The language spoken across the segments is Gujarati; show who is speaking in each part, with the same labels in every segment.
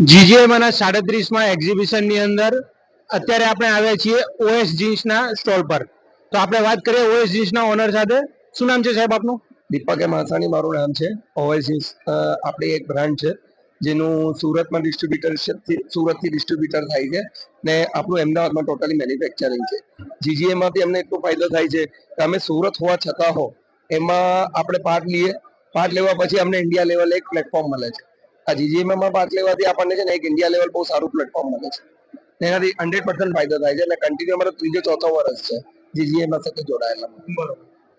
Speaker 1: જીજીએમના સાડત્રીસમાં એક્ઝિબિશનની અંદર અત્યારે આપણે આવ્યા છીએ ઓએસ જીન્સના સ્ટોલ પર. તો આપણે વાત કરીએ ઓએસ જીન્સના ઓનર સાથે. શું નામ છે સાહેબ આપનું?
Speaker 2: દીપક એ માસાણી મારું નામ છે. ઓએસિસ આપણી એક બ્રાન્ડ છે, જેનું સુરતમાં ડિસ્ટ્રીબ્યુટર સુરતથી ડિસ્ટ્રીબ્યુટર થાય છે ને આપણું અમદાવાદમાં ટોટલી મેન્યુફેક્ચરિંગ છે. જીજીએમાંથી અમને એટલો ફાયદો થાય છે કે અમે સુરત હોવા છતાં હો, એમાં આપણે પાર્ટ લઈએ. પાર્ટ લેવા પછી અમને ઇન્ડિયા લેવલ એક પ્લેટફોર્મ મળે છે. આ જીજીએમમાં પાર્ટ લેવાથી આપણને છે ને એક ઇન્ડિયા લેવલ બહુ સારું પ્લેટફોર્મ મળે છે. ને એનાથી હંડ્રેડ પર્સન્ટ ફાયદો થાય છે અને કન્ટિન્યુ અમારો ત્રીજો ચોથો વર્ષ છે જીજીએમાં સાથે જોડાયેલા.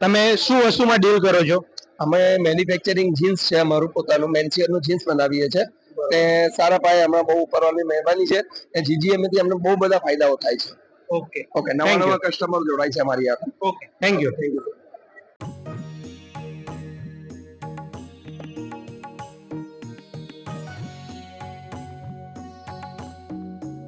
Speaker 1: તમે શું વસ્તુમાં ડીલ કરો છો?
Speaker 2: અમે મેન્યુફેક્ચરિંગ જીન્સ છે અમારું પોતાનું મેન્સિયરનું જીન્સ બનાવીએ છીએ ને સારા પાયે હમણાં બહુ ઉપરવાની મહેરબાની છે એ જીજીએમથી અમને બહુ બધા ફાયદાઓ થાય છે.
Speaker 1: ઓકે
Speaker 2: ઓકે નવા નવા કસ્ટમર જોડાય છે અમારી યાર.
Speaker 1: Okay thank you
Speaker 2: thank you